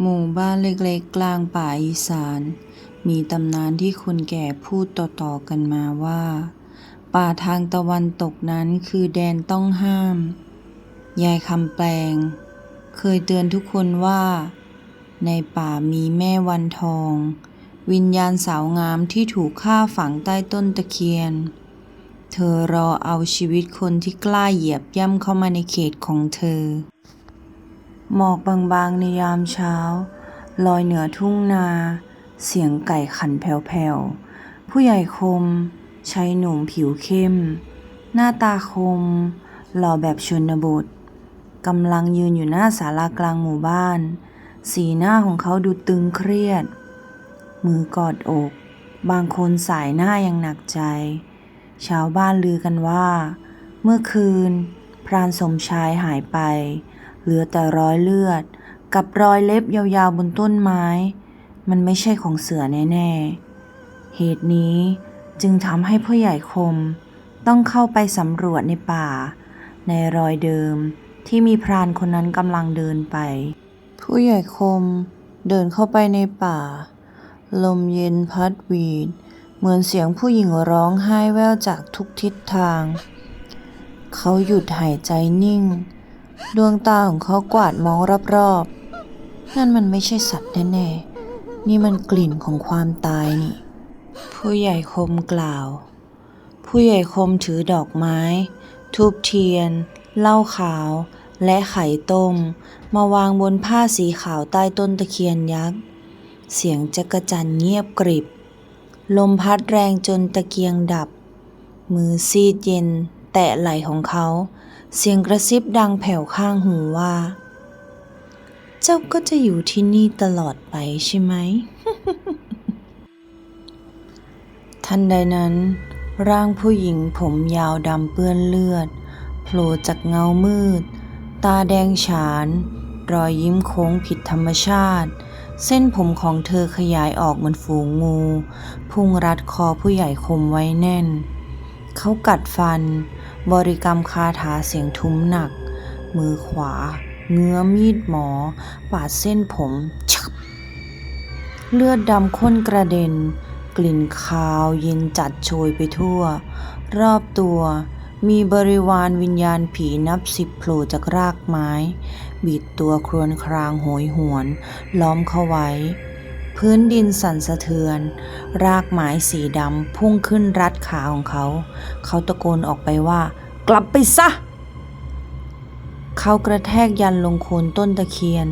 หมู่บ้านเล็กๆ กลางป่าอีสาน มีตำนานที่คนแก่พูดต่อๆกันมาว่า ป่าทางตะวันตกนั้นคือแดนต้องห้าม ยายคำแปลง เคยเตือนทุกคนว่า ในป่ามีแม่วันทอง วิญญาณสาวงามที่ถูกฆ่าฝังใต้ต้นตะเคียน เธอรอเอาชีวิตคนที่กล้าเหยียบย่ำเข้ามาในเขตของเธอ หมอกบางๆในยามเช้า ลอยเหนือทุ่งนา เสียงไก่ขันแผ่วๆ ผู้ใหญ่คมชายหนุ่มผิวเข้ม หน้าตาคม หล่อแบบชนบทกำลังยืนอยู่หน้าศาลากลางหมู่บ้าน สีหน้าของเขาดูตึงเครียด มือกอดอก บางคนสายหน้ายังหนักใจ ชาวบ้านลือกันว่า เมื่อคืน พรานสมชายหายไป เหลือแต่รอยเลือด กับรอยเล็บยาวๆบนต้นไม้ มันไม่ใช่ของเสือแน่ๆ เหตุนี้จึงทำให้พ่อใหญ่คมต้องเข้าไปสำรวจในป่า ในรอยเดิมที่มีพรานคนนั้นกำลังเดินไป ผู้ใหญ่คมเดินเข้าไปในป่า ลมเย็นพัดวีด เหมือนเสียงผู้หญิงร้องไห้แว่วจากทุกทิศทาง เขาหยุดหายใจนิ่ง ดวงตาของเขากวาดมองรอบๆ นั่นมันไม่ใช่สัตว์แน่ๆ นี่มันกลิ่นของความตายนี่ ผู้ใหญ่คมกล่าว ผู้ใหญ่คมถือดอกไม้ ทูบเทียน เหล้าขาว และไข่ต้ม มาวางบนผ้าสีขาวใต้ต้นตะเคียนยักษ์ เสียงจักระจันเงียบกริบ ลมพัดแรงจนตะเกียงดับ มือซีดเย็น แตะไหล่ของเขา เสียงกระซิบดังแผ่วข้างหูว่า เจ้าก็จะอยู่ที่นี่ตลอดไปใช่ไหม ทันใดนั้น ร่างผู้หญิงผมยาวดำเปื้อนเลือดโผล่จากเงามืด ตาแดงฉาน รอยยิ้มโค้งผิดธรรมชาติ เส้นผมของเธอขยายออกเหมือนฝูงงู พุ่งรัดคอผู้ใหญ่คมไว้แน่น เขากัดฟัน บริกรรมคาถาเสียงทุ้มหนัก มือขวา เงื้อมีดหมอ ปาดเส้นผมชับเลือดดำข้นกระเด็น กลิ่นคาวเย็นจัดโชยไปทั่ว รอบตัวมีบริวารวิญญาณผีนับสิบโผล่จากรากไม้ บิดตัวครวญครางโหยหวน ล้อมเข้าไว้ พื้นดินสั่นสะเทือน รากไม้สีดำพุ่งขึ้นรัดขาของเขา เขาตะโกนออกไปว่า กลับไปซะ เขากระแทกยันลงโคนต้นตะเคียน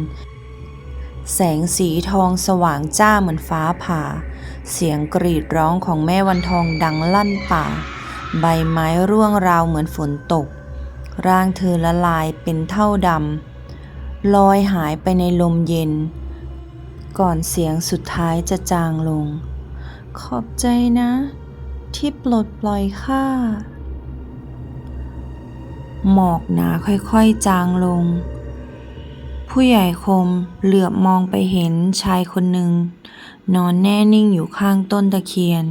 แสงสีทองสว่างจ้าเหมือนฟ้าผ่า เสียงกรีดร้องของแม่วันทองดังลั่นป่า ใบไม้ร่วงราวเหมือนฝนตก ร่างเธอละลายเป็นเท่าดำลอยหายไปในลมเย็น ก่อนเสียงสุดท้ายจะจางลง ขอบใจนะ ที่ปลดปล่อยข้า หมอกหนาค่อยๆจางลง ผู้ใหญ่คมเหลือบมองไปเห็นชายคนหนึ่ง นอนแน่นิ่งอยู่ข้างต้นตะเคียน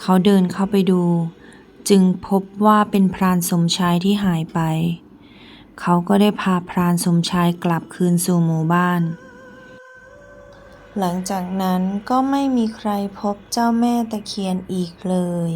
เขาเดินเข้าไปดู จึงพบว่าเป็นพรานสมชายที่หายไป เขาก็ได้พาพรานสมชายกลับคืนสู่หมู่บ้าน หลังจากนั้นก็ไม่มีใครพบเจ้าแม่ตะเคียนอีกเลย